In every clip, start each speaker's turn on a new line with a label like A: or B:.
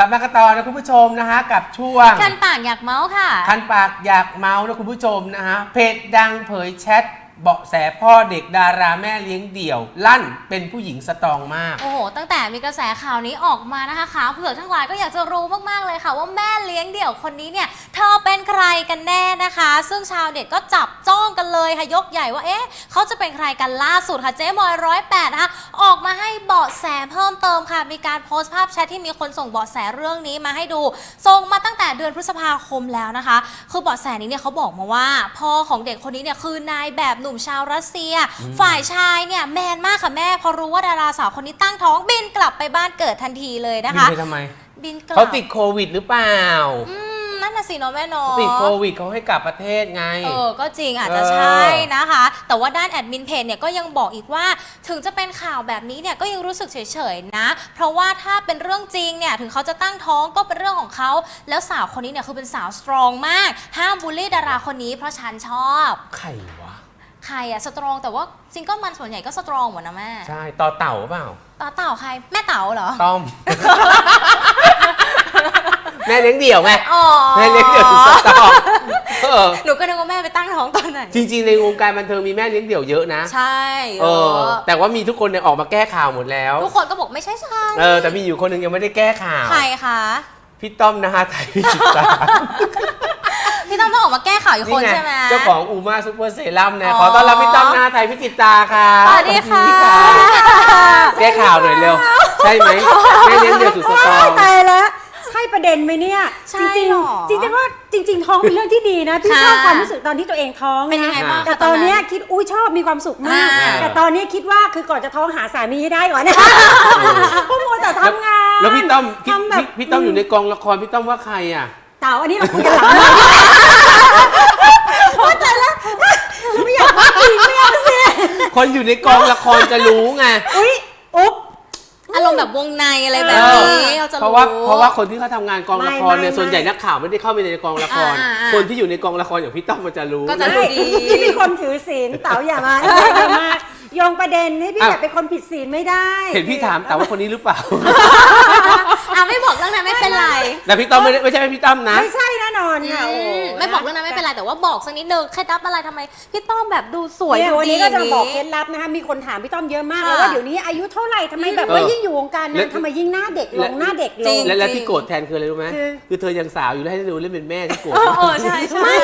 A: ลับมากันต่อนะคุณผู้ชมนะฮะกับช่วง
B: คันปากอยากเมาส์ค่ะ
A: คันปากอยากเมาส์นะคุณผู้ชมนะฮะเพจดังเผยแชท เบาะแสพ่อเด็กดาราแม่เลี้ยงเดี่ยว ลั่นเป็นผู้หญิงสตรองมาก
B: โอ้โห ตั้งแต่มีกระแสข่าวนี้ออกมานะคะขาเผือกทั้งหลายก็อยากจะรู้มากๆเลยค่ะ ว่าแม่เลี้ยงเดี่ยวคนนี้เนี่ยเธอเป็นใครกันแน่นะคะ ซึ่งชาวเน็ตก็จับจ้องกันเลยค่ะยกใหญ่ว่าเอ๊ะเขาจะเป็นใครกันล่าสุดค่ะเจ๊มอยร้อยแปดนะคะออกมาให้เบาะแสเพิ่มเติมค่ะ มีการโพสต์ภาพแชทที่มีคนส่งเบาะแสเรื่องนี้มาให้ดูส่งมาตั้งแต่เดือนพฤษภาคมแล้วนะคะ คือเบาะแสนี้เนี่ยเขาบอกมาว่าพ่อของเด็กคนนี้เนี่ยคือนายแบบหนุ่มชาวรัสเซีย ฝ่ายชายเนี่ยแมนมากค่ะแม่ พอรู้ว่าดาราสาวคนนี้ตั้งท้องบินกลับไปบ้านเกิดทันทีเลยนะ
A: บิน
B: คะ
A: ไปทำไม
B: บินกลับ
A: เขาติดโควิดหรือเปล่า
B: อืมนั่นน่ะสิเนาะแม่เนาะ
A: ติดโควิดเขาให้กลับประเทศไง
B: เออ ก็จริงอาจจะ
A: เออ
B: ใช่นะคะ แต่ว่าด้านแอดมินเพจเนี่ยก็ยังบอกอีกว่า ถึงจะเป็นข่าวแบบนี้เนี่ยก็ยังรู้สึกเฉยๆนะ เพราะว่าถ้าเป็นเรื่องจริงเนี่ยถึงเขาจะตั้งท้องก็เป็นเรื่องของเขา แล้วสาวคนนี้เนี่ยคือเป็นสาวสตรองมาก ห้ามบูลลี่ดาราคนนี้เพราะฉันชอบ
A: ไข่วะ
B: ใครอะสตรองแต่ว่าซิงเกิลมันส่วนใหญ่ก็สตรองหมดนะแม่
A: ใช่ต่อเต่าเปล่า
B: ตาเต่าใครแม่เต่าเหรอ
A: ต้อม แม่เลี้ยงเดี่ยวไง
B: อ๋อ
A: แม่เลี้ยงเดี่ยวสุดสตรองเออ
B: หนูก็นึกว่าแม่ไปตั้งท้องตอนไหน
A: จริง ๆ ในวงการบันเทิงมีแม่เลี้ยงเดี่ยวเยอะนะ
B: ใช่
A: เอ
B: เอ
A: อ
B: อ
A: แต่ว่ามีทุกคนเนี่ยออกมาแก้ข่าวหมดแล้ว
B: ทุกคนก็บอกไม่ใช่ฉัน
A: เออแต่มีอยู่คนหนึ่งยังไม่ได้แก้ข่าว
B: ใครคะ
A: พี่ต้อมนะฮะไทยพิจิตร
B: พี่ต้อมต้องออกมาแก้ข่าวอีกคน
A: ไง
B: ใช่ไหม
A: เจ้าของอูมาซูเปอร์เซรั่มนะ
B: อ๋อ
A: ขอต้อนรับพี่ต้อมนะฮะไทยพิจิตราค่ะ
B: สวัสดีค่ะ
A: แก้ข่าวหน่อยเร็ว ใช่ไหมแม่เลี้ยงเดี่ยวสุดสตรอง
C: ตายแล้วใช่ประเด็นไหมเนี่ย
B: ใช่
C: จริง
B: หรอ
C: ๆจริงๆว่าจริง ๆ ท้องเป็นเรื่องที่ดีนะพี่
B: ค่ะ
C: ชอบความรู้สึกตอนที่ตัวเองท้อง
B: เป็นยังไงะบ้าง
C: แต่
B: คะ
C: ตอนเนี้ย
B: ตอนนั้น
C: คิดอุ้ยชอบมีความสุขมาก
B: อ่า
C: แต่ตอนนี้คิดว่าคือก่อนจะท้องหาสามีให้ได้ก่อนนะเพราะมัวแต่ทำงาน
A: แล้วพี่ต้อมพี่
C: ทำแบบ
A: พี่พี่ต้อมอยู่ในกองละครพี่ต้อมว่าใครอะ
C: เต่าอันนี้เราคุยกันหลังไมค์โอ๊ยตายแล้วไม่อยากพูดจริงไม่เอาสิ
A: คนอยู่ในกองละครจะรู้ไง
C: อุ้ยอุ๊บ
B: อารมณ์แบบวงในอะไรแบบ
A: เอ
B: นี้
A: อ
B: เราจะ
A: เพราะว่าเพราะว่าคนที่เขาทำงานกองละครเนี่ย
C: ไม่ไม่
A: ส่วนใหญ่นักข่าวไม่ได้เข้าไปในกองละคร
B: อ่าอ่า
A: คนที่อยู่ในกองละครอย่างพี่ต้อมมันจะรู้
B: ก็จะ
A: นะ
B: รู้ดี
C: พี่เป็นคนถือศีลเต๋าอย่ามาอย่ามาโยงประเด็นให้พี่
A: อ้าว
C: แบบเป็นคนผิดศีลไม่ได้
A: เห็นพี่ถามแต่ว่าคนนี้หรือเปล่า
B: อะไม่บอกเรื่องนั้นไม่เป็นไร
A: แต่พี่ต้อมไม่ได้ไม่ใช่พี่ต้อมนะ
C: ไม่ใช่แน่นอนค่ะ
B: อื
C: โอ้
B: มไม่บอกเรื่องนั้นไม่เป็นไรแต่ว่าบอกสักนิดนึงเคล็ดลับอะไรทำไม พี่ต้อมแบบดูสวย
C: เนี่ย
B: ดู
C: วัน
B: ดี
C: นี้
B: อ
C: ก็
B: ย่าง
C: จะ
B: นี้
C: บอกเคล็ดลับนะคะมีคนถามพี่ต้อมเยอะมาก
B: ค่ะ
C: แล้วว่าเดี๋ยวนี้อายุเท่าไหร่ทำไมแบบ
A: เอ
C: ว่า
A: อ
C: ยิ่งอยู่วงการ
A: และ
C: นะทำไมยิ่งหน้าเด็กล
A: และ
C: งหน้าเด็กล
B: จริ
C: ง
B: ง
A: และและที่โกรธแทนคืออะไรรู้ไหม
C: คือ
A: คือเธอยังสาวอยู่แล้วให้ดูเล่นเป็นแม่ที่โกรธ
B: เออเออใช่ใช่
C: ไม่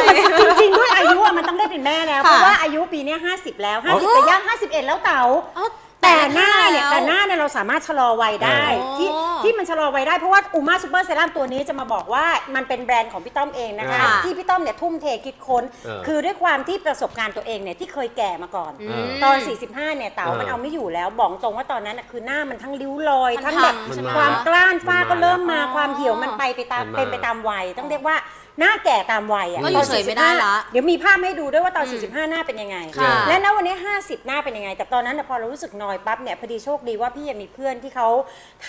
C: จริงๆด้วยอายุอะมันต้องได้เป็นแม่แล้ว
B: ค่ะ
C: เพราะว่าอายุปีเนี้ย50 แล้ว
A: อ๋อ
C: 50จะย่าง51 แล้วเต๋า
B: เอ้า
C: แต่หน้าเนี่ย
B: ล้ว
C: แต่หน้าเนี่ยเราสามารถชะลอวัยได้
B: อ๋อ
C: ที่ที่มันชะลอวัยได้เพราะว่าอูมาซูเปอร์เซรั่มตัวนี้จะมาบอกว่ามันเป็นแบรนด์ของพี่ต้อมเองนะคะ
B: ค่ะ
C: ที่พี่ต้อมเนี่ยทุ่มเทคิดค้น
A: เออ
C: คือด้วยความที่ประสบการณ์ตัวเองเนี่ยที่เคยแก่มาก่อน
B: อืม
C: ตอน 45 เนี่ยเต๋า
A: เออ
C: มันเอาไม่อยู่แล้วบอกตรงว่าตอนนั้นน่ะคือหน้ามันทั้งริ้วรอย
B: มัน
C: ทั้งแบบ
B: พังใช่ไหม
C: ความกล้านฝ้า
A: มันมา
C: ก็เริ่มมา
B: แล้ว
C: ความเหี่ยวมันไปไปตาม
A: มันมา
C: เป็นไปตามวัยต้องเรียกว่า หน้าแก่ตามวัยอะ
B: ก็อยู่เฉยไม่ได้ละ
C: เดี๋ยวมีภาพให้ดูด้วยว่าตอน
B: อืม
C: 45 หน้าเป็นยังไง
B: ค่ะ
C: และณวันนี้ 50 หน้าเป็นยังไง แต่ตอนนั้นน่ะพอเรารู้สึกนอยปั๊บเนี่ยพอดีโชคดีว่าพี่ยังมีเพื่อนที่เขา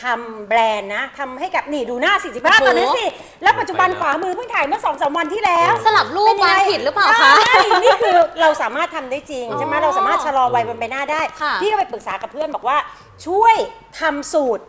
C: ทำแบรนด์นะทำให้กับนี่ดูหน้า 45 ตอนนั้นสิ แล้วปัจจุบันขวามือเพิ่งถ่ายเมื่อสองสามวันที่แล้ว
B: สลับรูป
C: เป็นยัง
B: วาง
C: ไง
B: ผิดหรือเปล่าคะ
C: ใช่นี่คือเราสามารถทำได้จริง ใช่ไหม
B: อ๋อ
C: เราสามารถชะลอวัยบนใบหน้าได้
B: ค่ะ
C: พี่ก็ไปปรึกษากับเพื่อนบอกว่าช่วยทำสูตร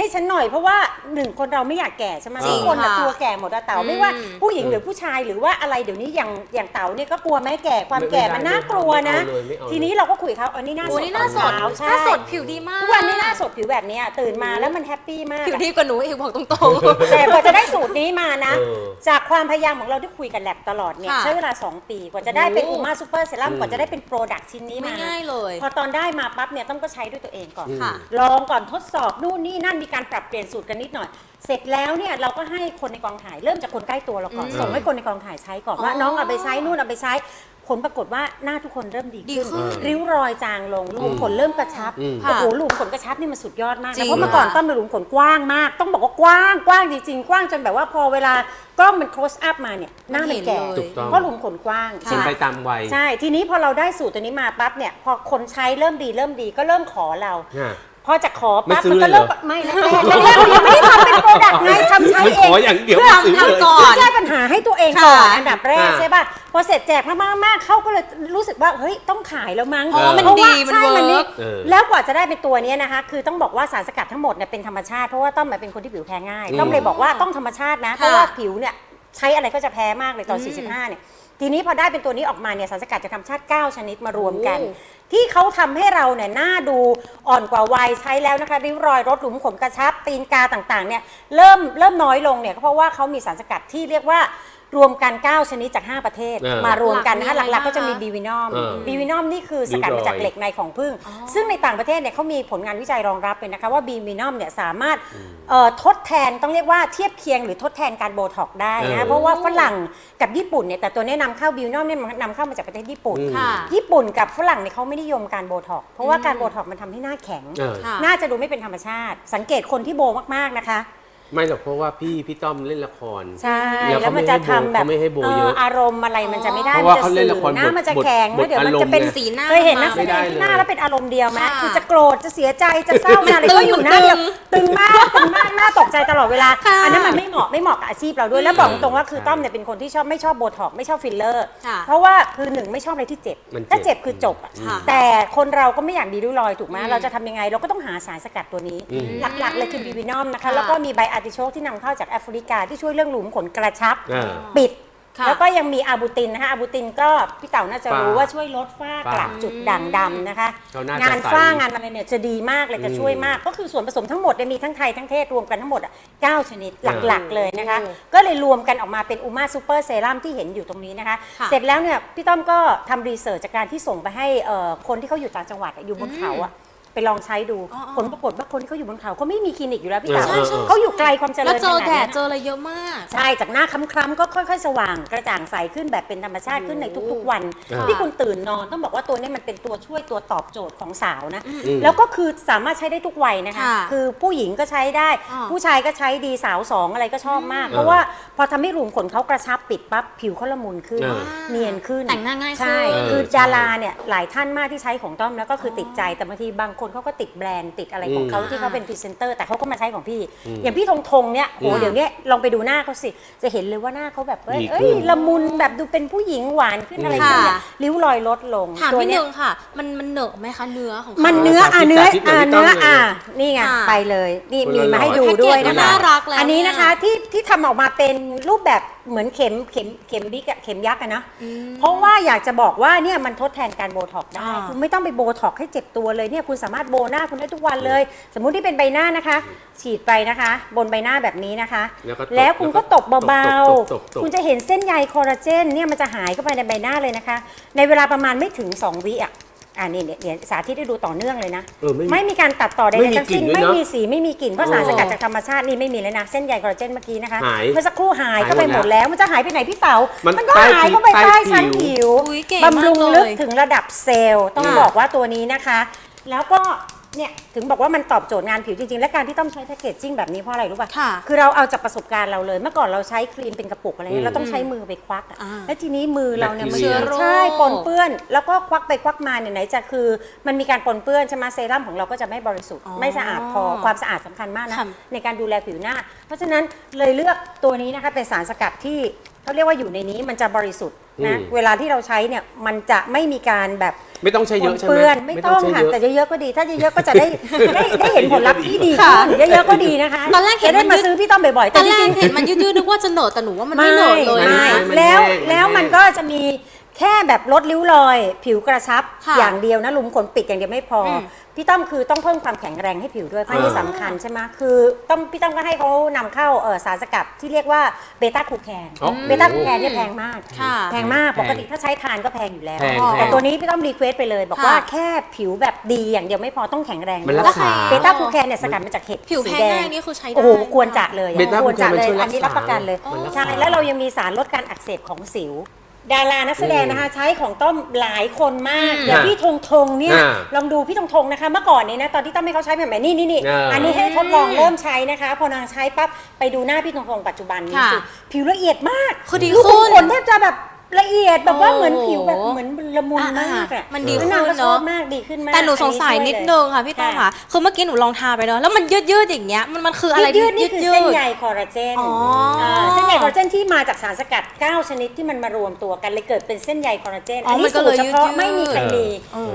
C: ให้ฉันหน่อยเพราะว่าหนึ่งคนเราไม่อยากแก่ใช่ไหม
A: จริ
C: ทุ
A: ง
C: กคนน่ะ
B: ค่ะ
C: กลัวแก่หมดอะเต๋า
B: อืม
C: ไม่ว่าผู้หญิงหรือผู้ชายหรือว่าอะไรเดี๋ยวนี้อย่างอย่างเต๋าเนี่ยก็กลัวแม่แก่ความแก่มันน่ากลัวนะ
A: ไม่เอาเลยไม่เอาเลย
C: ทีนี้เราก็คุยกับเขาอันนี้หน้า
B: โอ้
C: สด
B: นี่หน้าสด
C: ขาวใช่
B: หน้าสดผิวดีมาก
C: ทุกวันนี้หน้าสดผิวแบบเนี้ยตื่นมาแล้วมันแฮปปี้มาก
B: ผิว
C: อะ
B: ดีกว่าหนูอีกบอกตรง
C: แต่กว่าจะได้สูตรนี้มานะ
A: เออ
C: จากความพยายามของเราที่คุยกันแลบตลอดเนี่ย
B: ค่ะ
C: ใช้เวลา 2 ปีกว่าจะได้เป็น
B: โอ้
C: อูมาซูเปอร์เซรั่ม
A: อืม
C: กว่าจะได้เป็นโปรดักชิ้นนี้
B: ๆไม่
C: มา
B: ง่ายเลย
C: พอตอนได้มาปั๊บเนี่ยต้องก็ใช้ด้วยตัวเองก่อน
A: อืม
B: ค่ะ
C: ลองก่อนทดสอบนู่นนี่นั่นมีการปรับเปลี่ยนสูตรกันนิดหน่อย เสร็จแล้วเนี่ยเราก็ให้คนในกองถ่ายเริ่มจากคนใกล้ตัวเราก่อน
B: อืม
C: ส่งให้คนในกองถ่ายใช้ก่อนว่า
B: อ๋อ
C: น้องเอาไปใช้นู่นเอาไปใช้ ผลปรากฏว่าหน้าทุกคนเริ่มดี
B: ดี
C: ขึ้น
B: ขึ้น
C: ริ้วรอยจางลงรูขุมขนเริ่มกระชับ
A: อืม
C: โอ้โห
B: ค่ะ
C: รูขุมขนกระชับนี่มันสุดยอดมาก
B: จริ
C: นะ
B: ง
C: เพราะเมื่อก่อน
B: ค่ะ
C: ต้อมรูขุมขนกว้างมาก ต้องบอกว่ากว้างกว้างจริงๆกว้างจนแบบว่าพอเวลากล้องมัน close up มาเนี่ยหน้ามันแก่
B: เห็นเลย
A: ถูกต้อง
C: เพราะรูขุมขนกว้าง
A: เป็นไปตามวัย
C: ใช่ ทีนี้พอเราได้สูตรตัวนี้มาปั๊บเนี่ย พอคนใช้เริ่มดีเริ่มดีก็เริ่มขอเรา
A: อะ
C: พอจะขอปั๊บ
A: ไม่ซื้อ
C: มันก็
A: เลยเหร
C: เริ่
A: อ
C: มไม่แรกๆแรกๆเรายังไม่ได้ทำเป็นโปรดักต์ไงทำใช้
A: มัน
C: เอ
A: ข
C: ง
A: ออย่างเดียว
C: เพื่อ
A: ไม่ซื้อเลย
B: ทำก่อน
C: เพื่อแก้ปัญหาให้ตัวเองก่อน
B: ค่ะ
C: อันดับแรก
A: อ่า
C: ใช่ป่ะพอเสร็จแจกมากๆเขาก็เลยรู้สึกว่าเฮ้ยต้องขายแล้วมั้ง
B: อ๋อมัน
C: เพราะว่า
B: ดีมัน
C: ใช่ มันนี่
B: work
A: เออ
C: แล้วกว่าจะได้เป็นตัวเนี้ยนะคะ คือต้องบอกว่าสารสกัดทั้งหมดเนี่ยเป็นธรรมชาติเพราะว่าต้อมเป็นคนที่ผิวแพ้ง่าย
A: อืม
C: ต้อมเลยบอกว่าต้องธรรมชาตินะ
B: ค่ะ
C: เพราะว่าผิวเนี่ยใช้อะไรก็จะแพ้มากเลยตอน
B: อืม
C: 45เนี่ยทีนี้พอได้เป็นตัวนี้ออกมาเนี่ยสารสกัดจะทำชาติ 9 ชนิดมารวมกัน
B: โอ้
C: ที่เขาทำให้เราเนี่ยหน้าดูอ่อนกว่าวัยใช้แล้วนะคะ ริ้วรอยรถหลุมขนกระชับตีนกาต่างๆเนี่ยเริ่มเริ่มน้อยลงเนี่ยก็เพราะว่าเขามีสารสกัดที่เรียกว่า รวมกัน 9 ชนิดจาก 5 ประเทศ
A: เออ
C: มารวมกันนะคะ
B: หลักๆ
C: หลักๆก็จะมี
B: มีอะไรบ้างคะ
C: บีวินอม
A: เออ
C: บีวินอมนี่คือสกัดมาจากเหล็กในของผึ้งซึ่งในต่างประเทศเนี่ยเขามีผลงานวิจัยรองรับเลยนะคะว่าบีวินอมเนี่ยสามารถเอ่อทดแทนต้องเรียกว่าเทียบเคียงหรือทดแทนการโบท็อกซ์ได้
A: เอ
C: นะ
A: อ
C: เพราะว่าฝรั่งกับญี่ปุ่นเนี่ยแต่ตัวเนี้ยนำเข้าบิวนอมเนี่ยมันนำเข้ามาจากประเทศญี่ปุ่น
A: อืม
B: ค่ะ
C: ญี่ปุ่นกับฝรั่งเนี่ยเขาไม่นิยมการโบท็อกซ์เพราะว่าการโบท็อกซ์มันทำให้หน้าแข็ง
A: เออ
B: ค่ะ
C: น่าจะดูไม่เป็นธรรมชาติ สังเกตคนที่โบมากๆนะคะ
A: ไม่หรอกเพราะว่าพี่พี่ต้อมเล่นละคร
C: ใช่
A: แล้ว
C: แล้ว
A: เขา
C: มัน
A: ไม่
C: จะ
A: ให้โบ
C: ทำแบบ
A: เขาไม่ให้โบเยอะ
C: อารมณ์อะไรมันจะไม่ได้
A: เพราะว่า
C: มั
A: เขา
C: จะ
A: เล่น
C: สื่
A: ละคร
C: อหน้า
A: บท
C: มันจะแข็ง
A: บท
C: แล้วเดี๋ยวมันจะเป็น
A: อารมณ์ไง
B: สีหน้า
C: เคยเห็นนักแส
A: ไม่
C: ด
A: ได้
C: ง
A: เลย
C: หน้าแล้วเป็นอารมณ์เดียวไหม
B: ค่ะ
C: คือจะโกรธจะเสียใจจะเศร้า
B: มัน
C: อะไร
B: ตึง
C: ก็อยู่หน้าเดียว
B: มันตึง
C: ตึงมาก ตึงมากหน้าตกใจตลอดเวลา
B: ค่ะ
C: อันนั้นมันไม่เหมาะไม่เหมาะกับอาชีพเราด้วยแล้วบอกตรงว่าคือ
A: ใช่
C: ต้อมเนี่ยเป็นคนที่ชอบไม่ชอบโบท็อกซ์ไม่ชอบฟิลเลอร์
B: ค่ะ
C: เพราะว่าคือหนึ่งไม่ชอบอะไรที่เจ็บ
A: มันเจ็บ
C: ถ้าเจ็บคือจบอะ
B: ค่ะ
C: แต่คนเราก็ไม่อยากมีริ้วรอยถูกไหม
B: อืม
C: เราจะทำยังไงเราก็ต้องหาสารสกัดตัวนี้
A: อืม
C: หลักๆเลยคือบีบินอมนะคะ
B: ค่ะ
C: แล้วก็มีใบอาร์ติโชกที่นำเข้าจากแอฟริกาที่ช่วยเรื่องหลุมขนกระชับ
A: อ่า
C: ปิด
B: ค่ะ
C: แล้วก็ยังมีอาบูตินนะคะอาบูตินก็พี่เต๋าน่าจะรู้
A: ฝ้า
C: ว่าช่วยลดฝ้ากระ
A: ฝ้า
C: จุดด่างดำนะคะ
A: เขาน่าจะ
C: งาน
A: ใส่
C: ฝ้างานอะไรเนี่ยจะดีมากเลยจะ
A: อืม
C: ช่วยมาก ก็คือส่วนผสมทั้งหมดเนี่ยมีทั้งไทยทั้งเทศรวมกันทั้งหมดอะ9ชนิดหลักๆเลยนะคะ
B: โอ้
C: ก็เลยรวมกันออกมาเป็นอูมาซูเปอร์เซรั่มที่เห็นอยู่ตรงนี้นะคะ
B: ค่ะ
C: เสร็จแล้วเนี่ยพี่ต้อมก็ทำรีเสิร์ชจากการที่ส่งไปให้เอ่อคนที่เขาอยู่ต่างจังหวัดอะอยู่บนเขาอะ ไปลองใช้ดู
B: อ๋ออ๋อ
C: ผลปรากฏว่าคนที่เขาอยู่บนเขาเขาไม่มีคลินิกอยู่แล้วพี่เต๋า
A: ใช่ใช่
C: เขาอยู่ไกลความเจริญ
B: แล้วเจอ
C: ขนา
B: แด
C: นั้
B: ด
C: น
B: เจออะไรเยอะมาก
C: ใช่ จากหน้าคล้ำๆก็ค่อยๆ สว่างกระจ่างใสขึ้นแบบเป็นธรรมชาติขึ้นในทุกๆ วัน
A: ค่ะ
C: ที่คุณตื่นนอนต้องบอกว่าตัวนี้มันเป็นตัวช่วยตัวตอบโจทย์ของสาวนะ
A: อืม
C: แล้วก็คือสามารถใช้ได้ทุกวัยนะคะ
B: ค่ะ
C: คือผู้หญิงก็ใช้ได้
B: อ่า
C: ผู้ชายก็ใช้ดีสาวสองอะไรก็ชอบมาก เพราะว่าพอทำให้รูมขนเขากระชับปิดปั๊บผิวเขาละมุนขึ้น
A: อ่า
C: เนียนขึ้น
B: แต่งหน้าง่ายขึ้น
C: ใช่
A: เออ
C: คือ
A: ใช่
C: ดาราเนี่ยหลายท่านมากที่ใช้ของต้อมแล้วก็คือติดใจแต่บางทีบางคนเขาก็ติดแบรนด์ติดอะไรของเขา
A: อืม
C: ที่เขาเป็นพรีเซนเตอร์แต่เขาก็มาใช้ของพี่
A: อืม
C: อย่างพี่ธงธงเนี่ยโห
A: อืม
C: เดี๋ยวเนี้ยลองไปดูหน้าเขาสิ จะเห็นเลยว่าหน้าเขาแบบเอ้ย
A: ดีขึ้น
C: เอ้ยละมุนแบบดูเป็นผู้หญิงหวานขึ้นอะไร
B: ค่ะ
C: ขึ้นเนี่ยริ้วรอยลดลง
B: ถาม
C: ตัว
B: พี่ห
C: เนี้ย
B: นึ่งค่ะ มันมันเหนอะไหมคะเนื้อของขา
C: มันเนื้ออะ
A: สาธิต
C: เนื้อ
A: สาธิต
C: อะ
A: หน่อยพี่ต้อม
C: เนื้ออะ
A: หน่อย
C: นี่ไง
B: ค่ะ
C: ไปเลยนี่
A: คน
C: มี
A: ละ
C: มาให้
A: ร้อย
C: ดูด้วยนะ
B: แพ็กเกจ
C: คะ
B: น่ารักแล้ว
C: อันนี้
B: เนี่ย
C: นะคะที่ที่ทำออกมาเป็นรูปแบบเหมือนเข็มเข็มเข็มบิ๊กอะเข็มยักษ์อะนะ
B: อืม
C: เพราะว่าอยากจะบอกว่าเนี่ยมันทดแทนการโบท็อกซ์ได้
B: อ่า
C: คุณไม่ต้องไปโบท็อกซ์ให้เจ็บตัวเลยเนี่ยคุณสามารถโบหน้าคุณได้ทุกวันเลย สมมุติที่เป็นใบหน้านะคะ ฉีดไปนะคะ บนใบหน้าแบบนี้นะคะ
A: แล้วก็ตบ
C: แล้วคุณก็ตบเบา
A: ตบตบตบตบ
C: ๆคุณจะเห็นเส้นใยคอลลาเจนเนี่ยมันจะหายเข้าไปในใบหน้าเลยนะคะ ในเวลาประมาณไม่ถึง 2 วิอะ อ่านี่เนี่ยเดี๋ยวสาธิตให้ดูต่อเนื่องเลยนะ
A: เออไม่มี
C: ไม่มีการตัดต่อใด
A: ไม่มี
C: ๆทั้งสิ้น
A: กลิ่นด้วย
C: ไม่
A: เนอะ
C: มีสีไม่มีกลิ่นเพราะสาร
A: โอ้
C: สกัดจากธรรมชาตินี่ไม่มีเลยนะ เส้นใยคอลลาเจนเมื่อกี้นะคะ
A: หาย
C: เมื่อสักครู่หาย
A: หาย
C: เข้าไป
A: ห
C: ห
A: ม
C: ม
A: ด
C: ด
A: แล้ว
C: แล้ว มันจะหายไปไหนพี่เต๋า
A: มัน
C: มันก็
A: ใต้
C: หาย
A: ผิว
C: เข้าไป
A: ใต้
C: ใต้ชั้น
A: ผิ
C: ผิว
A: ว
B: อุ๊ยเก๋
C: บำรุง
B: มาก
C: ลึก
B: เลย
C: ถึงระดับเซลล์ต้อง
B: ค่ะ
C: บอกว่าตัวนี้นะคะ แล้วก็ เนี่ยถึงบอกว่ามันตอบโจทย์งานผิวจริง ๆ และการที่ต้องใช้แพคเกจจิ้งแบบนี้เพราะอะไรรู้ป่ะ
B: ค่ะ
C: คือเราเอาจากประสบการณ์เราเลย เมื่อก่อนเราใช้ครีมเป็นกระปุกอะไร
A: อื
C: เงี้
A: ม
C: ยเราต้องใช้มือไปควักอะ
B: อ่า
C: แล้วทีนี้มือเราเนี่ยมัน
A: แบคทีเรีย
C: ใช่ปนเปื้อน แล้วก็ควักไปควักมาเนี่ยไหนจะคือ มันมีการปนเปื้อนใช่ไหมเซรั่มของเราก็จะไม่บริสุทธิ์
B: อ๋อ
C: ไม่สะอาดพอความสะอาดสำคัญมากนะ
B: ค่ะ
C: ในการดูแลผิวหน้า เพราะฉะนั้นเลยเลือกตัวนี้นะคะเป็นสารสกัดที่เขาเรียกว่าอยู่ในนี้มันจะบริสุทธิ์ นะ
A: อืม
C: เวลาที่เราใช้เนี่ยมันจะไม่มีการแบบ
A: ไม่ต้องใช้เยอะใช่ไหม
C: เปื้อนไม่ต้อง
A: ใช้
C: ค่ะ
A: เยอะ
C: แต่เยอะๆก็ดี ถ้าเยอะๆก็จะได้ ได้ได้เห็นผลลัพธ์ที่ดี
B: ค่ะ
C: ขึ้นเยอะๆก็ดีนะคะ
B: ตอนแรกเห็น
C: จะได้
B: มั
C: มาน
B: ยืด
C: ซื้อพี่ต้อมบ่อยๆ
B: ต
C: แต่
B: อน
C: จ
B: แรก
C: ริง
B: เห็นมันยืดๆนึกว่าจะเหนอะแต่หนูว่า
C: ๆ
B: มันไม่เหนอะเลย
C: ไม่
B: นะ
A: มัน
C: แล้ว
A: แห้ง
C: แล้ว
A: มันแห้ง
C: มันก็จะมี แค่แบบลดริ้วรอย ผิวกระชับ
B: ค่ะ
C: อย่างเดียวนะหลุมขนปิดอย่างเดียวไม่พออ
B: ม
C: พี่ต้อมคือต้องเพิ่มความแข็งแรงให้ผิวด้วยเพราะนี่สำคัญใช่ไหมคือต้องพี่ต้อมก็ให้เขานำเข้าเอ่อสารสกัดที่เรียกว่าเบต้าคูแคน
A: อ๋อ
C: เบต้าคูแคนเนี่ยแพงมาก
B: ค่ะ
C: แพงมาก
A: แพง
C: ปกติถ้าใช้ทานก็แพงอยู่แล้ว
A: แพง
C: แต่ตัวนี้พี่ต้อมรีเควสไปเลย บอก
B: ค่ะ
C: ว่าแค่ผิวแบบดีอย่างเดียวไม่พอต้องแข็งแรง
A: มันรัก
C: ด้วย
A: ษา
C: เบต้าคูแคนเนี่ยสกัดมาจากเห็ด
B: ผิว
C: สี
B: แพ้
C: แด
B: ง่างยนี่คือใช้ได้
C: โอ้โหควรจัดเลยอะ
A: เบต้า
C: ควรจัดเลย
A: คูแคนมันช่วยรั
C: อั
A: ก
C: นนี้
A: ษา
C: รับประกันเลย
A: มันรักษา
C: ใช่ แล้วเรายังมีสารลดการอักเสบของสิว ดารานักแสดงนะคะ ใช้ของต้อมหลายคนมาก
B: อืม
C: อย่างพี่ธงธงเนี่ย
A: อ่า
C: ลองดูพี่ธงธงนะคะ เมื่อก่อนนี้นะตอนที่ต้อมให้เขาใช้แบบนี้นี่นี่
A: อ่า
C: อันนี้ให้ทดลองเริ่มใช้นะคะ พอนางใช้ปั๊บไปดูหน้าพี่ธงธงปัจจุบันนี้
B: ค่ะ
C: สิผิวละเอียดมาก
B: คือดี
C: ลูก
B: ขึ้น
C: ขนแทบจะแบบ ละเอียดแบบว่า
B: โอ้
C: เหมือนผิวแบบเหมือนละมุนมาก
B: อะ
C: อะ
B: มันดี
C: แล้ว
B: ขึ้
C: นาง
B: น
C: ก็ชอ
B: เนาะ
C: บมากดีขึ้นมาก
B: แต่หนูสงสัย
C: อั
B: นิด
C: ช่ว
B: นึงค่ะพี่ต้อมค่ะคือเมื่อกี้หนูลองทาไปเนาะแล้วมันยืดยืดๆอย่างเงี้ยมันมันคืออะไร
C: ยืดๆนี่คือ
B: ยื
C: เส้น
B: ดๆ
C: ใยคอลลาเจน
B: อ๋ออ่า
C: เส้นใยคอลลาเจนที่มาจากสารสกัด 9 ชนิดที่มันมารวมตัวกันเลยเกิดเป็นเส้นใยคอลลาเจน
B: อ๋อ
C: อัน
B: มั
C: นี้
B: นก็
C: สู
B: เล
C: ต
B: ย
C: รเฉพาะ
B: ยืดๆ
C: ไม่มีใครมี
B: เออ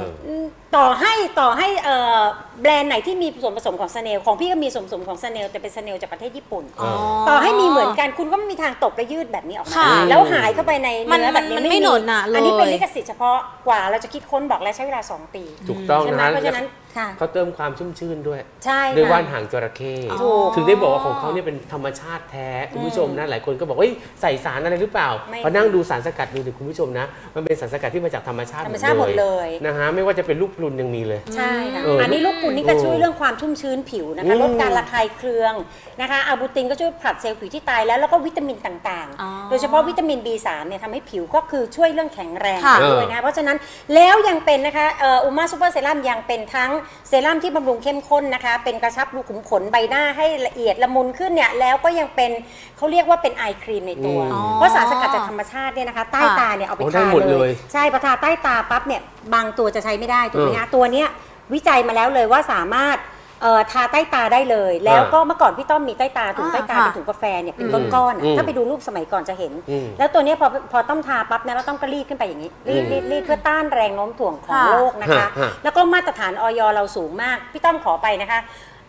C: ต่อให้ต่อให้เอ่อแบรนด์ไหนที่มีส่วนผสมของสเนลของพี่ก็มีส่วนผสมของสเนลแต่เป็นสเนลจากประเทศญี่ปุ่น
B: อ๋อ
C: ต่อให้มีเหมือนกันคุณก็ไม่มีทางตบและยืดแบบนี้ออกมา
B: ค่ะ
C: แล้วหายเข้าไปใน
B: มัน
C: เนื้อแบบนี้
B: มันไม่หนหนะเลย
C: อันนี้เป็นลิขสิทธิ์เฉพาะกว่าเราจะคิดค้นบอกแล้วใช้เวลา 2 ปี
A: ถูกต้อง
C: ใช่ไหม
A: นะ
C: เพราะฉะนั้น ค่ะ
A: เขาเติมความชุ่มชื่นด้วย
C: ใช่
A: ด้วย
C: ค่ะ
A: ว่านหางจระเข้
C: ถูก
A: ถึงได้บอกว่าของเขาเนี่ยเป็นธรรมชาติแท้คุณผู้ชมนะหลายคนก็บอกว่าเฮ้ยใส่สารอะไรหรือเปล่า
C: ไม่
A: พอนั่งดูสารสกัดดูดิคุณผู้ชมนะ มันเป็นสารสกัดที่มาจากธรรมชาติ
C: ธรรมชาติหมดเลย
A: นะฮะไม่ว่าจะเป็นลูกพลุนยังมีเลย
C: ใช่ค่ะ
A: เอออั
C: อันนี้ลูกปุนนี่ก็
A: โอ้
C: ช่วยเรื่องความชุ่มชื้นผิวนะคะ
A: อืม
C: ลดการระคายเคืองนะคะอะบูตินก็ช่วยผลัดเซลล์ผิวที่ตายแล้วแล้วก็วิตามินต่าง
B: อ๋อ
C: ๆโดยเฉพาะวิตามิน B3 เนี่ยทำให้ผิวก็คือช่วยเรื่องแข็งแรง
B: ค่ะ
C: ด้วยนะเพราะฉะนั้นแล้วยังเป็นนะคะเอ่ออุมาซูเปอร์เซรั่มยังเป็นทั้งเซรั่มที่บำรุงเข้มข้นนะคะ เป็นกระชับรูขุมขนใบหน้าให้ละเอียดละมุนขึ้นเนี่ยแล้วก็ยังเป็นเขาเรียกว่าเป็นไอครีมในตัว
A: อืม
C: เพราะสารสกัดจากธรรมชาติเนี่ยนะคะ ใต้ตาเนี่ยเอาไป
A: โอ้ได้
C: ทา
A: หมด
C: เล
A: เลย
C: ยใช่พอทาใต้ตาปั๊บเนี่ยบางตัวจะใช้ไม่ได้ถูกไหมคะตัวเนี้ยวิจัยมาแล้วเลยว่าสามารถ เอ่อทาใต้ตาได้เลย แล้วก็เมื่อก่อนพี่ต้อมมีใต้ตาถุง
B: อ่า
C: ใต้ตา
B: ค่ะ
C: เป็นถุงกาแฟเนี่ยเป็นก้อนๆอะ
A: อืม
C: ถ้าไปดูรูปสมัยก่อนจะเห็น
A: อืม
C: แล้วตัวเนี้ยพอพอต้อมทาปั๊บเนี่ยเราต้องก็รีดขึ้นไปอย่างนี้รีดรีดรีดเพื่อต้านแรงโน้มถ่วงของ
B: ค่ะ
C: โลกนะคะ
A: ฮะฮะ
C: แล้วก็มาตรฐานออยเราสูงมาก พี่ต้อมขอไปนะคะ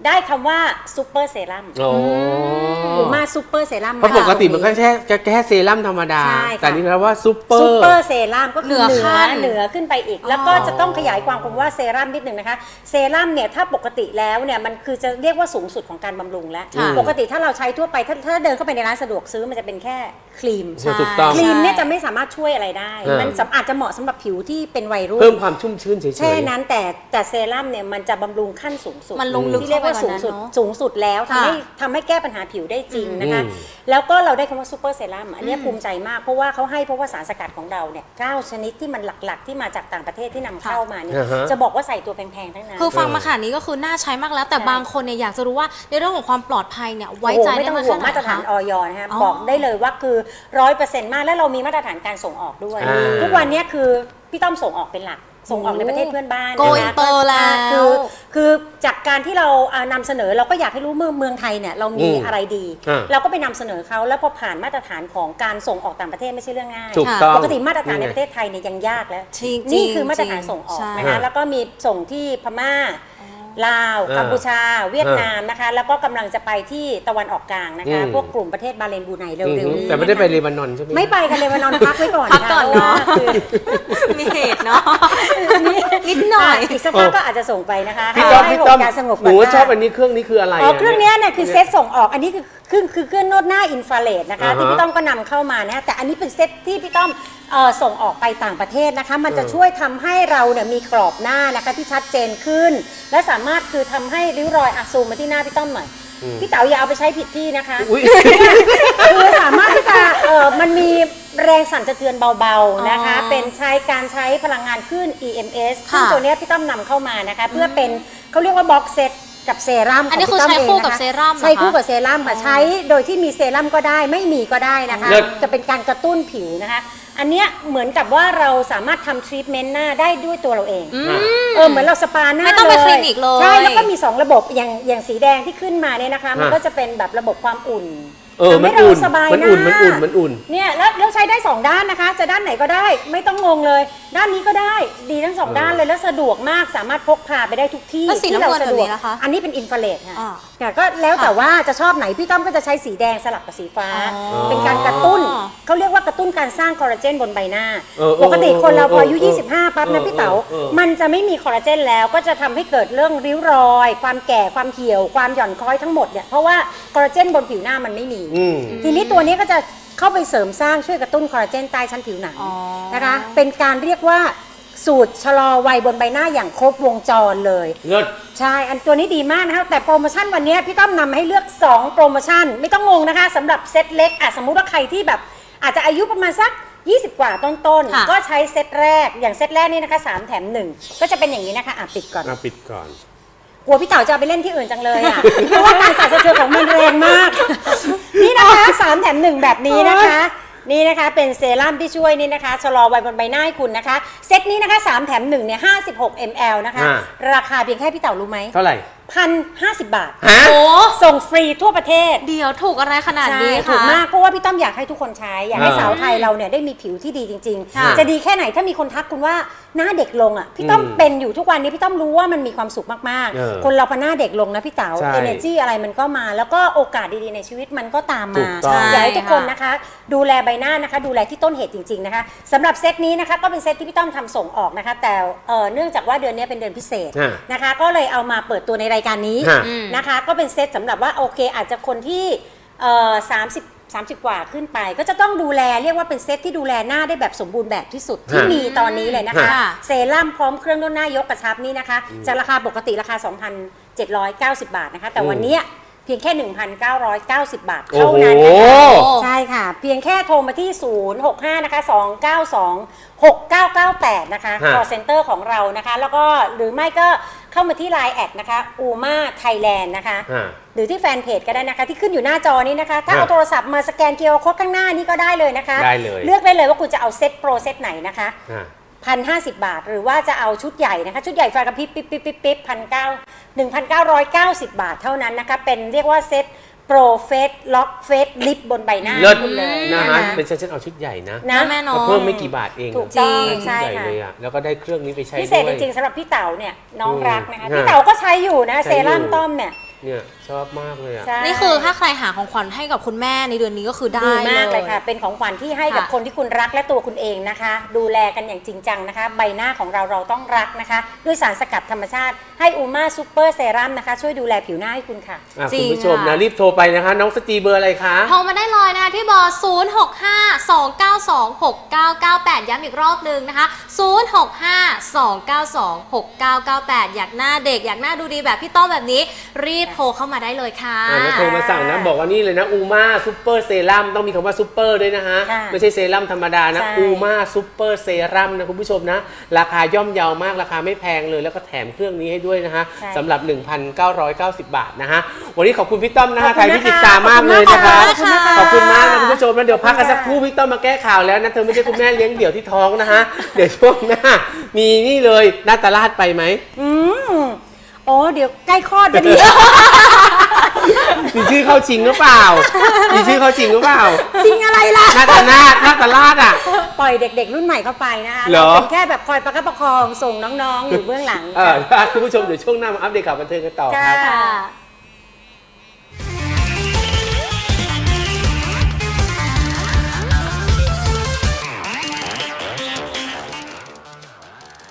C: ได้คำว่าซูเปอร์เซรั่ม
A: โอ้
C: หรือมาซูเปอร์เซรั่ม
A: เพราะปกติมันก็แค่จะแค่เซรั่มธรรมดา
C: ใช่ค่ะ
A: แต่นี่คือว่าซุปเปอ
C: ซู
A: ร์
C: เปอร์เซรั่มก็คือ
B: เหนือ
C: เหนื
B: ขั้
C: อน เหนือขึ้นไปอีก แล้วก็จะต้องขยายความคำว่าเซรั่มนิดหนึ่งนะคะ เซรั่มเนี่ยถ้าปกติแล้วเนี่ยมันคือจะเรียกว่าสูงสุดของการบำรุงแล้ว
B: ค่ะ
C: ปกติถ้าเราใช้ทั่วไปถ้าถ้าเดินเข้าไปในร้านสะดวกซื้อมันจะเป็นแค่ครีม
A: ใช่ถูกต้อง
C: ครีมเนี่ยจะไม่สามารถช่วยอะไรได้
A: อ่ามั
C: มันสำอาจจะเหมาะสำหรับผิวที่เป็นวัยรุ่น
A: เพิ่มความชุ่มชื้นเฉยๆ
C: แค่นั้นแต่แต่เซรั่มเนี่ยมันจะบำรุงขั้นสูงสุด
B: มันลงลึก
C: ที่เรียกว่า
B: เข้า
C: สู
B: ไป
C: ง
B: กว่านั้น
C: สุด
B: เนอะ
C: สูงสุดแล้วทำ
B: ค่ะ
C: ให้ทำให้แก้ปัญหาผิวได้จริงนะคะ
A: อืม
C: แล้วก็เราได้คำว่าซูเปอร์เซรั่มอันเนี้ยภูมิใจมากเพราะว่าเขาให้เพราะว่าสารสกัดของเราเนี่ยเก้าชนิดที่มันหลักๆ ที่มาจากต่างประเทศที่นำเข้ามาเนี่ย
A: อ่าฮะ
C: จะบอกว่าใส่ตัวแพงๆทั้งนั้น
B: คือฟังมาขนาดนี้ก็คือน่าใช้มากแล้ว แต่
C: ใช่
B: บางคนเนี่ยอยากจะรู้ว่าในเรื่องของความปลอดภัยเนี่ยไว้
C: โอ้โห
B: ใจ
C: ไม่
B: ได้
C: ต้อง
B: มาก
C: ห่ว
B: แค่
C: ง
B: ไหน
C: มาตรฐานอ
B: คะ
C: อยนะคะ
B: อ๋อ
C: บอกได้เลยว่าคือร้อยเปอร์เซ็นต์มากแล้วเรามีมาตรฐานการส่งออกด้วย
A: อ่า
C: ทุกวันเนี้ยคือพี่ต้อมส่งออกเป็นหลัก ส่งออกในประเทศเพื่อนบ้าน
B: โก
C: นะคะ
B: อินเตอร์แล้ว
C: คือคือจากการที่เราอ่านำเสนอเราก็อยากให้รู้เมืองเมืองไทยเนี่ยเรามี
A: อืม
C: อะไรดี
A: อ่า
C: เราก็ไปนำเสนอเขาแล้วพอผ่านมาตรฐานของการส่งออกต่างประเทศไม่ใช่เรื่องง่าย
A: ถูกต้อง
C: ปกติมาตรฐานใน
A: ไง
C: ประเทศไทยเนี่ยยังยากแล้ว
B: จริงๆ
C: นี่คือมาตรฐานส่งออก
B: ใช่
C: นะคะ
A: ฮะ
C: แล้วก็มีส่งที่พม่า ลาว
A: อ่า
C: กัมพูชา เวียดนามนะคะ แล้วก็กำลังจะไปที่ตะวันออกกลางนะคะ
A: อืม
C: พวกกลุ่มประเทศบาเลนบรูไนเร็
A: อื
C: ว
A: ม
C: ๆนี้
A: แต่ไม่ได้ไป
C: นะคะ
A: เลบานอนใช่ไหม
C: ไม่ไปกันเลยวันนอนพักไว้ก่อน
B: พักก่อน
C: ค่ะ
B: เนาะ
C: พรว่คือ
B: มีเหตุเนาะ นิดหน่อยะ
C: อีกสักพักก็อาจจะส่งไปนะคะ
A: พี่ต้อม
C: ให้
A: พี่ต้อม
C: การสงบ
A: หนู
C: ก่น
A: ชอบ
C: ได้
A: อันนี้เครื่องนี้คืออะไร
C: อ๋อเครื่องเนี้ยเนี่ยคือเซตส่งออกอันนี้คือคือคือเครื่องนวดหน้าอินฟราเรดนะคะ
A: อ่าฮะ
C: ที่พี่ต้อมก็นำเข้ามานะแต่อันนี้เป็นเซตที่พี่ต้อมเอ่อส่งออกไปต่างประเทศนะคะ มันจะ
A: เออ
C: ช่วยทำให้เราเนี่ยมีกรอบหน้านะคะที่ชัดเจนขึ้น และสามารถคือทำให้ริ้วรอยอะซูมมาที่หน้าพี่ต้อมหน่อย พี่เต๋าอย่าเอาไปใช้ผิดที่นะคะ
A: อุ้ย
C: คือสามารถที่จะเออมันมีแรงสั่นสะเทือนเบาๆนะคะ
B: อ๋อ
C: เป็นใช้การใช้พลังงานคลื่น EMS ซึ่ง
B: ค่ะ
C: ตัวเนี้ยพี่ต้อมนำเข้ามานะคะ เพื่อเป็นเขาเรียกว่าบ็อกเซต กับเซรั่ม
B: อันนี้
C: ขงพี่ต้ม
B: คือใช้คู่
C: งนะะ
B: กับเซรั่มเหรอคะ
C: ใช้คู่กับเซรั่มค่ะใช้โดยที่มีเซรั่มก็ได้ไม่มีก็ได้นะคะ
A: เลิศ
C: จะเป็นการกระตุ้นผิวนะคะ อันเนี้ยเหมือนกับว่าเราสามารถทำทรีทเมนต์หน้าได้ด้วยตัวเราเอง
B: อืม
C: เออเหมือนเราสปาหน้า
B: ไม่ต้องไป
C: เลย
B: คลินิกเลย
C: ใช่ แล้วก็มี 2 ระบบอย่างอย่างสีแดงที่ขึ้นมาเนี่ยนะคะ มัน
A: ฮะ
C: ก็จะเป็นแบบระบบความอุ่น
A: เออ
C: ทำ
A: มั
C: ให้
A: น
C: เรา
A: อุ่น
C: สบาย
A: มัน
C: หน้า
A: อุ่นมันอุ่นมันอุ่น
C: เนี่ยแล้วแล้วใช้ได้2ด้านนะคะ จะด้านไหนก็ได้ไม่ต้องงงเลย ด้านนี้ก็ได้ดีทั้งสอง
A: เออ
C: ด้านเลยแล้วสะดวกมากสามารถพกพาไปได้ทุกที่
B: แล้วสี
C: ที่
B: น้ำเงิน
C: สะดวก
B: แบบนี้ล่ะคะ
C: อันนี้เป็นอินฟราเรดค่ะ
B: อ่า
C: แต่ก็แล้วแต่
B: ค่ะ
C: ว่าจะชอบไหนพี่ต้อมก็จะใช้สีแดงสลับกับสีฟ้า
B: อ๋อ
C: เป็นการกระตุ้นเขาเรียกว่ากระตุ้นการสร้างคอลลาเจนบนใบหน้า
A: เออเออ
C: ปกติคนเราพออายุ
A: เออเออ
C: 25 ปั๊บนะพี่เต๋า
A: เออเออ
C: มันจะไม่มีคอลลาเจนแล้วก็จะทำให้เกิดเรื่องริ้วรอย ความแก่ความเหี่ยว ความหย่อนคล้อยทั้งหมดเนี่ยเพราะว่าคอลลาเจนบนผิวหน้ามันไม่มี
A: อืม
C: ทีนี้ตัวนี้ก็จะเข้าไปเสริมสร้างช่วยกระตุ้นคอลลาเจนใต้ชั้นผิวหนัง
B: อ๋อ
C: นะคะ เป็นการเรียกว่าสูตรชะลอวัยบนใบหน้าอย่างครบวงจรเลย
A: เลิศ
C: ใช่ อันตัวนี้ดีมากนะคะแต่โปรโมชั่นวันนี้พี่ต้อมนำมาให้เลือก 2 โปรโมชั่น ไม่ต้องงงนะคะสำหรับเซตเล็กอะสมมุติว่าใครที่แบบอาจจะอายุประมาณสัก 20 กว่าต้น
B: ค่ะ
C: ๆ ก็ใช้เซตแรกอย่างเซตแรกนี่นะคะ 3 แถม 1 ก็จะเป็นอย่างนี้นะคะอะปิดก่อน
A: มาปิดก่อน
C: กลัวพี่เต๋าจะเอาไปเล่นที่อื่นจังเลยอะ เพราะว่าการสั่นสะเทือนของมันแรงมาก นี่นะคะ3แถม1แบบนี้นะคะ นี่นะคะเป็นเซรั่มที่ช่วยนี่นะคะชะลอวัยบนใบหน้าให้คุณนะคะ เซตนี้นะคะ3แถม1เนี่ย56 ml นะคะ
A: อ่า
C: ราคาเพียงแค่พี่เต่ารู้ไหม
A: เท่าไหร่
C: พันห้าสิบบาท
A: ฮะ
B: โอ้
C: ส่งฟรีทั่วประเทศ
B: เดี๋ยวถูกอะไรขนาด
C: ใช่
B: นี้
C: ถูก
B: คะ
C: มากเพราะว่าพี่ต้อมอยากให้ทุกคนใช้ อยากให้
A: อ่า
C: สาวไทยเราเนี่ยได้มีผิวที่ดีจริง
B: ค่ะ
C: ๆ จะดีแค่ไหนถ้ามีคนทักคุณว่าหน้าเด็กลงอะพี่ต้อม
A: อืม
C: เป็นอยู่ทุกวันนี้พี่ต้อมรู้ว่ามันมีความสุขมาก
A: เออ
C: ๆ คนเราพอหน้าเด็กลงนะพี่เต๋า
A: ใช่
C: energy อะไรมันก็มา แล้วก็โอกาสดีๆในชีวิตมันก็ตาม
A: ถู
C: มา
A: กต้อง
C: อยากให้ทุกคน
B: ใช่ค่ะ
C: นะคะ ดูแลใบหน้านะคะ ดูแลที่ต้นเหตุจริง ๆนะคะสำหรับเซตนี้นะคะก็เป็นเซตที่พี่ต้อมทำส่งออกนะคะ แต่เอ่อเนื่องจากว่าเดือนนี้เป็นเดือนพิเศษ
A: ฮะ
C: นะคะก็เลยเอามาเปิดตัวในรายการนี้
A: ฮะ
B: อืม
C: นะคะ ก็เป็นเซตสำหรับว่าโอเค อาจจะคนที่เอ่อสามสิบสามสิบกว่าขึ้นไป ก็จะต้องดูแลเรียกว่าเป็นเซตที่ดูแลหน้าได้แบบสมบูรณ์แบบที่สุดที่
A: ฮะ
C: มีตอนนี้เลยนะคะ
B: ฮะ
C: เซรั่มพร้อมเครื่องนวดหน้ายกกระชับนี่นะคะจากราคาปกติราคา 2,790 บาทนะคะ แต่วันเนี้ย เพียงแค่ 1,990 บาท
A: โอ้
C: เท่า
A: โห
C: นั้นนะคะ
B: โอ้
C: ใช่ค่ะ เพียงแค่โทรมาที่ 065 นะคะ 292 6998 นะคะ
A: ฮะ
C: call center ของเรานะคะ แล้วก็หรือไม่ก็เข้ามาที่ Line แอดนะคะ UMA Thailand นะคะ
A: ฮะ
C: หรือที่แฟนเพจก็ได้นะคะ ที่ขึ้นอยู่หน้าจอนี้นะคะ ถ้า
A: ฮะ
C: เอาโทรศัพท์มาสแกนเคียร์โค้ดข้างหน้านี่ก็ได้เลยนะคะ
A: ได้เลย
C: เลือกได้เลยว่าคุณจะเอาเซตโปรเซตไหนนะคะ
A: ฮะ
C: พันห้าสิบบาท หรือว่าจะเอาชุดใหญ่นะคะ ชุดใหญ่ไฟกระพริบปิ๊บปิ๊บปิ๊บปิ๊บพันเก้าหนึ่งพันเก้าร้อยเก้าสิบบาทเท่านั้นนะคะ เป็นเรียกว่าเซตโปรเฟสล็อกเฟสลิปบนใบหน้า
A: เลิศ
C: คุณเลย
A: นะ
C: นะ
A: ฮะ
C: คะ
A: เป็นฉันฉันเอาชุดใหญ่นะ
C: นะ
B: แม่เน
A: ก็
B: อะ
A: เพิ่มไม่กี่บาทเอง
C: ถูกต้อง
A: ชุด
C: ใช่
A: ใหญ่
C: ค่ะ
A: เลยอะแล้วก็ได้เครื่องนี้ไปใช้
C: พิเศษ
A: ด้
C: จ
A: วย
C: ริงๆสำหรับพี่เต๋าเนี่ยน้อง
A: อืม
C: รักนะคะ
A: ฮะ
C: พี่เต๋าก็ใช้อยู่นะ
A: ใช้
C: เซ
A: อยู่
C: รั่มต้อมเนี่ย
A: เนี่ย ชอบมากเลยอะ
C: ใช่
B: นี่คือถ้าใครหาของขวัญให้กับคุณแม่ในเดือนนี้ก็คือได้
C: ดีมากเลยค่ะ เป็นของขวัญที่ให้กับ
B: ค่ะ
C: คนที่คุณรักและตัวคุณเองนะคะ ดูแลกันอย่างจริงจังนะคะ ใบหน้าของเราเราต้องรักนะคะ ด้วยสารสกัดธรรมชาติให้อูมาซูเปอร์เซรั่มนะคะ ช่วยดูแลผิวหน้าให้คุณค่ะ
A: อะ
B: จริ
A: คุณ
B: ง
A: ผู้ชมนะ
B: ค่ะ
A: รีบโทรไปนะคะ น้องสจีเบอร์อะไรคะ
B: โทรมาได้เลยนะคะที่เบอร์ 0 6 5 2 9 2 6 9 9 8 ย้ำอีกรอบหนึ่งนะคะ 0 6 5 2 9 2 6 9 9 8 อยากหน้าเด็กอยากหน้าดูดีแบบพี่ต้อมแบบนี้ รีบโทรเข้ามาได้เลยค่ะ
A: อ่าแล้วโทรมาสั่งนะบอกว่านี่เลยนะอูมาซูเปอร์เซรั่มต้องมีคำว่าซูเปอร์ด้วยนะฮะ
C: ค่ะ
A: ไม่ใช่เซรั่มธรรมดานะ
C: ใช่
A: อูมาซูเปอร์เซรั่มนะคุณผู้ชมนะ ราคาย่อมเยาวมากราคาไม่แพงเลย แล้วก็แถมเครื่องนี้ให้ด้วยนะฮะ
C: ใช่
A: สำหรับ 1,990 บาทนะฮะ วันนี้ขอบคุณพี่ต้อมนะ
C: ขอ
A: ฮะ
C: บ
A: ไท
C: คุณ
A: ย
C: นะคะ
A: พิจิตตามากเลยนะคะ
B: ขอบคุณนะคะ
A: ขอบคุณมากนะคุณผู้ชมนะเดี๋ยวพักกัน
C: ขอบคุณค่ะ
A: สักครู่พี่ต้อมมาแก้ข่าวแล้วนะเธอไม่ใช่คุณแม่เลี้ยงเดี่ยวที่ท้องนะฮะ เดี๋ยวช่วงหน้า มีนี่เลยนาตาลาดไปไหม
C: อืม โอ้เดี๋ยวใกล้คลอดพอดี
A: มีชื่อเข้าชิงหรือเปล่า มีชื่อเข้าชิงหรือเปล่า
C: จริงอะไรล่ะ
A: นาตาลาดนาตาลาดอะ
C: ปล่อยเด็กๆ รุ่นใหม่เข้าไปนะคะ
A: เหรอ
C: เป็นแค่แบบคอยประคับประคองส่งน้องๆ อยู่เบื้องหลัง
A: เออคุณผู้ชมเดี๋ยวช่วงหน้ามาอัปเดตข่าวบันเทิงกันต่อค
C: จ้า
A: รับ
B: ค่ะ